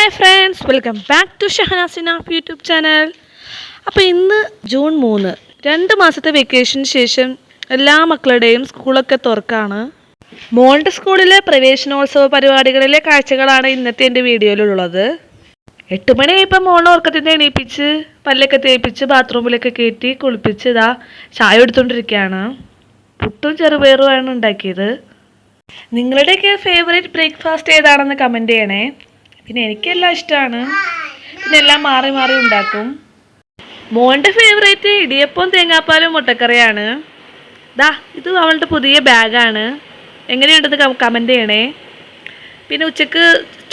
Hi friends welcome back to ഷഹനാസിന YouTube channel അപ്പോൾ ഇന്ന് June മൂന്ന്. രണ്ട് മാസത്തെ വെക്കേഷന് ശേഷം എല്ലാ മക്കളുടെയും സ്കൂളൊക്കെ തുറക്കാണ്. മോളുടെ സ്കൂളിലെ പ്രവേശനോത്സവ പരിപാടികളിലെ കാഴ്ചകളാണ് ഇന്നത്തെ എന്റെ വീഡിയോയിലുള്ളത്. എട്ട് മണിയായപ്പോൾ മോളെ ഉറക്കത്തിന് എണീപ്പിച്ച് പല്ലൊക്കെ തേപ്പിച്ച് ബാത്റൂമിലൊക്കെ കയറ്റി കുളിപ്പിച്ച് ഇതാ ചായ എടുത്തുകൊണ്ടിരിക്കുകയാണ് പുട്ടും ചെറുപയറുമാണ് ഉണ്ടാക്കിയത്. നിങ്ങളുടെയൊക്കെ ഫേവറേറ്റ് ബ്രേക്ക്ഫാസ്റ്റ് ഏതാണെന്ന് കമന്റ് ചെയ്യണേ. പിന്നെ എനിക്കെല്ലാം ഇഷ്ടമാണ് പിന്നെ എല്ലാം മാറി മാറി ഉണ്ടാക്കും. മോന്റെ ഫേവറേറ്റ് ഇടിയപ്പം തേങ്ങാപ്പാലും മുട്ടക്കറിയാണ്. ദാ ഇത് അവളുടെ പുതിയ ബാഗാണ്. എങ്ങനെയുണ്ടെന്ന് കമന്റ് ചെയ്യണേ. പിന്നെ ഉച്ചയ്ക്ക്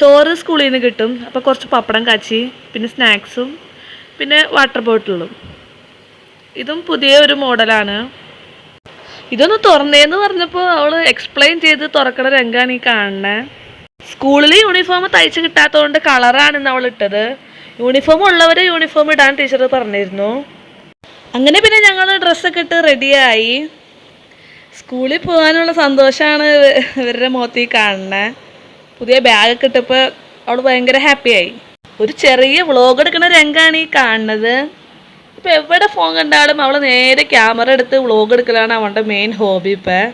ചോറ് സ്കൂളിൽ നിന്ന് കിട്ടും. അപ്പോൾ കുറച്ച് പപ്പടം കാച്ചി പിന്നെ സ്നാക്സും പിന്നെ വാട്ടർ ബോട്ടിലും ഇതും പുതിയ ഒരു മോഡലാണ്. ഇതൊന്ന് തുറന്നേന്ന് പറഞ്ഞപ്പോൾ അവൾ എക്സ്പ്ലെയിൻ ചെയ്ത് തുറക്കണ രംഗമാണ് ഈ കാണുന്നത് സ്കൂളിൽ യൂണിഫോം തയ്ച്ച് കിട്ടാത്തതുകൊണ്ട് കളറാണ് അവൾ ഇട്ടത്. യൂണിഫോം ഉള്ളവർ യൂണിഫോം ഇടാൻ ടീച്ചർ പറഞ്ഞിരുന്നു. അങ്ങനെ പിന്നെ ഞങ്ങൾ ഡ്രസ്സൊക്കെ ഇട്ട് റെഡിയായി സ്കൂളിൽ പോകാനുള്ള സന്തോഷമാണ് ഇവരുടെ മുഖത്തിൽ കാണുന്നത് പുതിയ ബാഗ് ഇട്ടപ്പോൾ അവൾ ഭയങ്കര ഹാപ്പിയായി ഒരു ചെറിയ വ്ളോഗ് എടുക്കുന്ന രംഗമാണ് ഈ കാണുന്നത്. ഇപ്പം എവിടെ ഫോൺ കണ്ടാലും അവൾ നേരെ ക്യാമറ എടുത്ത് വ്ളോഗ് എടുക്കലാണ് അവളുടെ മെയിൻ ഹോബി ഇപ്പം.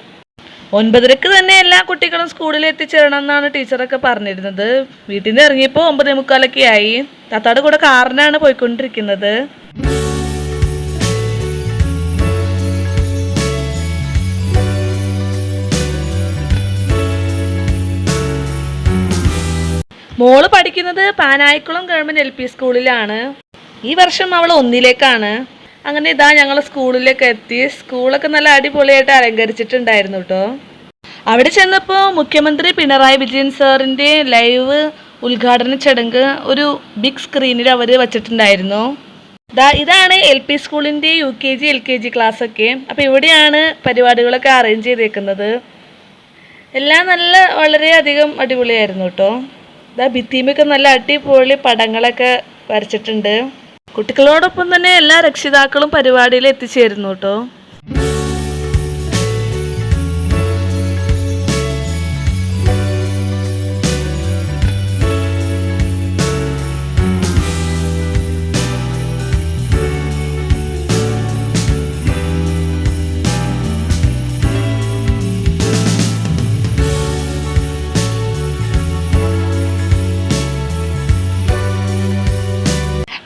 ഒൻപതരക്ക് തന്നെ എല്ലാ കുട്ടികളും സ്കൂളിൽ എത്തിച്ചേരണം എന്നാണ് ടീച്ചറൊക്കെ പറഞ്ഞിരുന്നത്. വീട്ടിൽ നിന്ന് ഇറങ്ങിയപ്പോൾ ഒമ്പതേ മുക്കാലൊക്കെ ആയി. താത്താടെ കൂടെ കാറിനാണ് പോയിക്കൊണ്ടിരിക്കുന്നത്. മോൾ പഠിക്കുന്നത് പാനായിക്കുളം ഗവൺമെന്റ് എൽ പി സ്കൂളിലാണ്. ഈ വർഷം അവൾ ഒന്നിലേക്കാണ്. അങ്ങനെ ഇതാ ഞങ്ങൾ സ്കൂളിലേക്ക് എത്തി. സ്കൂളൊക്കെ നല്ല അടിപൊളിയായിട്ട് അലങ്കരിച്ചിട്ടുണ്ടായിരുന്നു കേട്ടോ അവിടെ ചെന്നപ്പോൾ മുഖ്യമന്ത്രി പിണറായി വിജയൻ സാറിന്റെ ലൈവ് ഉദ്ഘാടന ചടങ്ങ് ഒരു ബിഗ് സ്ക്രീനിൽ അവർ വച്ചിട്ടുണ്ടായിരുന്നു. ദാ ഇതാണ് എൽ പി സ്കൂളിന്റെ U K G L K G ക്ലാസ്സൊക്കെ. അപ്പോൾ ഇവിടെയാണ് പരിപാടികളൊക്കെ അറേഞ്ച് ചെയ്തേക്കുന്നത്. എല്ലാം നല്ല വളരെയധികം അടിപൊളിയായിരുന്നു കേട്ടോ ഇതാ ഭിത്തിമൊക്കെ നല്ല അടിപൊളി പടങ്ങളൊക്കെ വരച്ചിട്ടുണ്ട്. കുട്ടികളോടൊപ്പം തന്നെ എല്ലാ രക്ഷിതാക്കളും പരിപാടിയിൽ എത്തിച്ചേരുന്നു കേട്ടോ.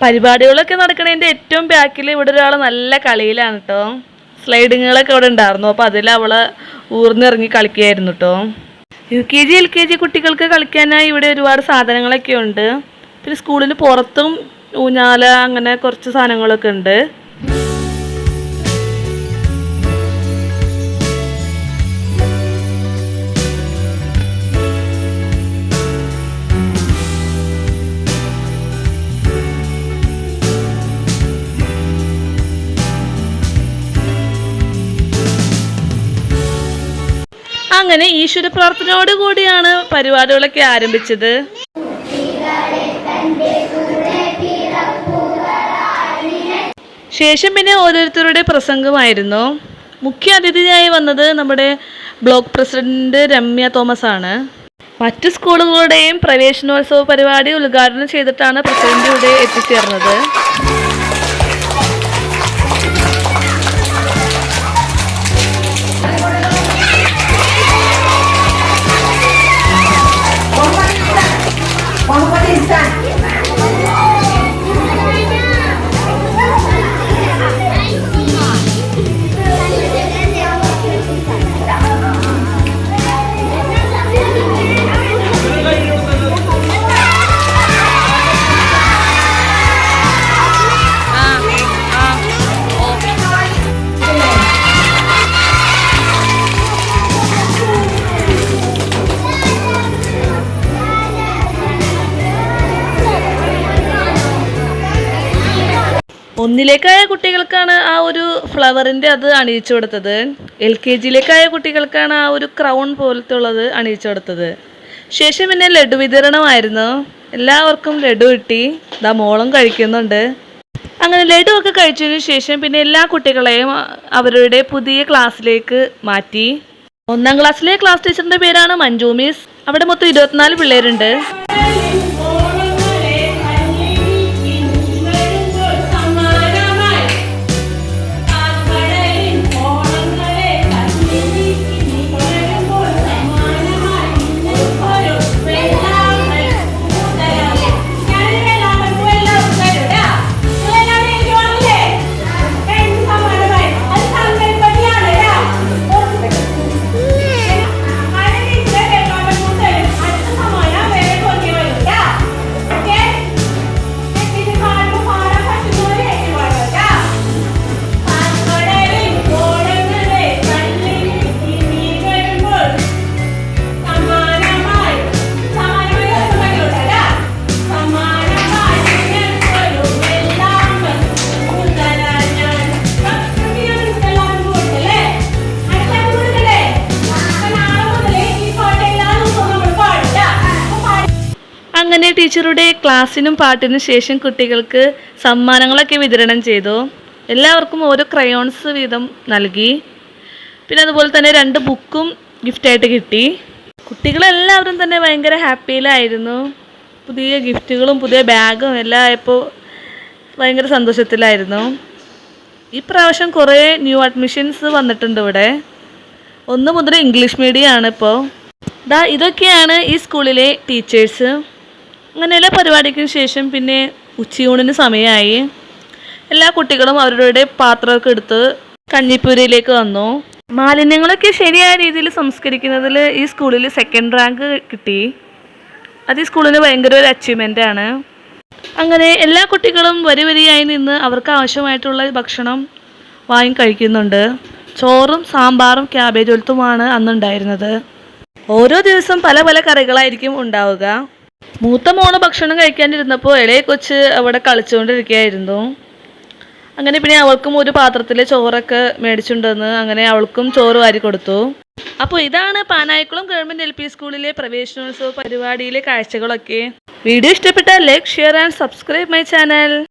പരിപാടികളൊക്കെ നടക്കണതിന്റെ ഏറ്റവും ബാക്കിൽ ഇവിടെ ഒരാൾ നല്ല കളിയിലാണ് കേട്ടോ സ്ലൈഡിങ്ങുകളൊക്കെ ഇവിടെ ഉണ്ടായിരുന്നു. അപ്പോൾ അതിൽ അവൾ ഊർന്നിറങ്ങി കളിക്കുകയായിരുന്നു കേട്ടോ U K G L K G കുട്ടികൾക്ക് കളിക്കാനായി ഇവിടെ ഒരുപാട് സാധനങ്ങളൊക്കെ ഉണ്ട്. പിന്നെ സ്കൂളിന് പുറത്തും ഊഞ്ഞാല അങ്ങനെ കുറച്ച് സാധനങ്ങളൊക്കെ ഉണ്ട്. അങ്ങനെ ഈശ്വര പ്രാർത്ഥനയോട് കൂടിയാണ് പരിപാടികളൊക്കെ ആരംഭിച്ചത്. ശേഷം പിന്നെ ഓരോരുത്തരുടെ പ്രസംഗമായിരുന്നു. മുഖ്യ അതിഥിയായി വന്നത് നമ്മുടെ ബ്ലോക്ക് പ്രസിഡന്റ് രമ്യ തോമസ് ആണ് മറ്റു സ്കൂളുകളുടെയും പ്രവേശനോത്സവ പരിപാടി ഉദ്ഘാടനം ചെയ്തിട്ടാണ് പ്രസിഡന്റ് ഇവിടെ എത്തിച്ചേർന്നത്. ഒന്നിലേക്കായ കുട്ടികൾക്കാണ് ആ ഒരു ഫ്ലവറിന്റെ അത് അണിയിച്ചു കൊടുത്തത്. എൽ കെ ജിയിലേക്കായ കുട്ടികൾക്കാണ് ആ ഒരു ക്രൗൺ പോലത്തെ ഉള്ളത് അണിയിച്ചു കൊടുത്തത്. ശേഷം പിന്നെ ലഡു വിതരണമായിരുന്നു. എല്ലാവർക്കും ലഡു കിട്ടി. ദാ മോളും കഴിക്കുന്നുണ്ട്. അങ്ങനെ ലഡു ഒക്കെ കഴിച്ചതിന് ശേഷം പിന്നെ എല്ലാ കുട്ടികളെയും അവരുടെ പുതിയ ക്ലാസ്സിലേക്ക് മാറ്റി. ഒന്നാം ക്ലാസ്സിലെ ക്ലാസ് ടീച്ചറിന്റെ പേരാണ് മഞ്ജു മിസ്. അവിടെ മൊത്തം ഇരുപത്തിനാല് പിള്ളേരുണ്ട്. ടീച്ചറുടെ ക്ലാസ്സിനും പാട്ടിനും ശേഷം കുട്ടികൾക്ക് സമ്മാനങ്ങളൊക്കെ വിതരണം ചെയ്തു. എല്ലാവർക്കും ഓരോ ക്രയോൺസ് വീതം നൽകി. പിന്നെ അതുപോലെ തന്നെ രണ്ട് ബുക്കും ഗിഫ്റ്റായിട്ട് കിട്ടി. കുട്ടികളെല്ലാവരും തന്നെ ഭയങ്കര ഹാപ്പിയിലായിരുന്നു. പുതിയ ഗിഫ്റ്റുകളും പുതിയ ബാഗും എല്ലാം ആയപ്പോൾ ഭയങ്കര സന്തോഷത്തിലായിരുന്നു. ഈ പ്രാവശ്യം കുറേ ന്യൂ അഡ്മിഷൻസ് വന്നിട്ടുണ്ട് ഇവിടെ. ഒന്ന് മുതൽ ഇംഗ്ലീഷ് മീഡിയം ആണ് ഇപ്പോൾ ദാ ഇതൊക്കെയാണ് ഈ സ്കൂളിലെ ടീച്ചേഴ്സ്. അങ്ങനെ എല്ലാ പരിപാടിക്കും ശേഷം പിന്നെ ഉച്ചയൂണിന് സമയമായി. എല്ലാ കുട്ടികളും അവരുടെ പാത്രമൊക്കെ എടുത്ത് കഞ്ഞിപ്പൂരിയിലേക്ക് വന്നു. മാലിന്യങ്ങളൊക്കെ ശരിയായ രീതിയിൽ സംസ്കരിക്കുന്നതിൽ ഈ സ്കൂളിൽ സെക്കൻഡ് റാങ്ക് കിട്ടി. അത് ഈ സ്കൂളിന് ഭയങ്കര ഒരു അച്ചീവ്മെന്റ് ആണ്. അങ്ങനെ എല്ലാ കുട്ടികളും വരി വരിയായി നിന്ന് അവർക്ക് ആവശ്യമായിട്ടുള്ള ഭക്ഷണം വാങ്ങി കഴിക്കുന്നുണ്ട്. ചോറും സാമ്പാറും ക്യാബേജ് ഒലത്തുമാണ് അന്നുണ്ടായിരുന്നത്. ഓരോ ദിവസം പല പല കറികളായിരിക്കും ഉണ്ടാവുക. മൂത്ത മോൾ ഭക്ഷണം കഴിക്കാണ്ടിരുന്നപ്പോൾ ഇളയ കൊച്ച് അവിടെ കളിച്ചുകൊണ്ടിരിക്കുകയായിരുന്നു. അങ്ങനെ പിന്നെ അവൾക്കും ഒരു പാത്രത്തിൽ ചോറൊക്കെ മേടിച്ചുണ്ടെന്ന് അങ്ങനെ അവൾക്കും ചോറ് വാരി കൊടുത്തു. അപ്പോൾ ഇതാണ് പാനായിക്കുളം ഗവൺമെന്റ് എൽ പി സ്കൂളിലെ പ്രവേശനോത്സവ പരിപാടിയിലെ കാഴ്ചകളൊക്കെ. വീഡിയോ ഇഷ്ടപ്പെട്ടാൽ like share and subscribe my channel.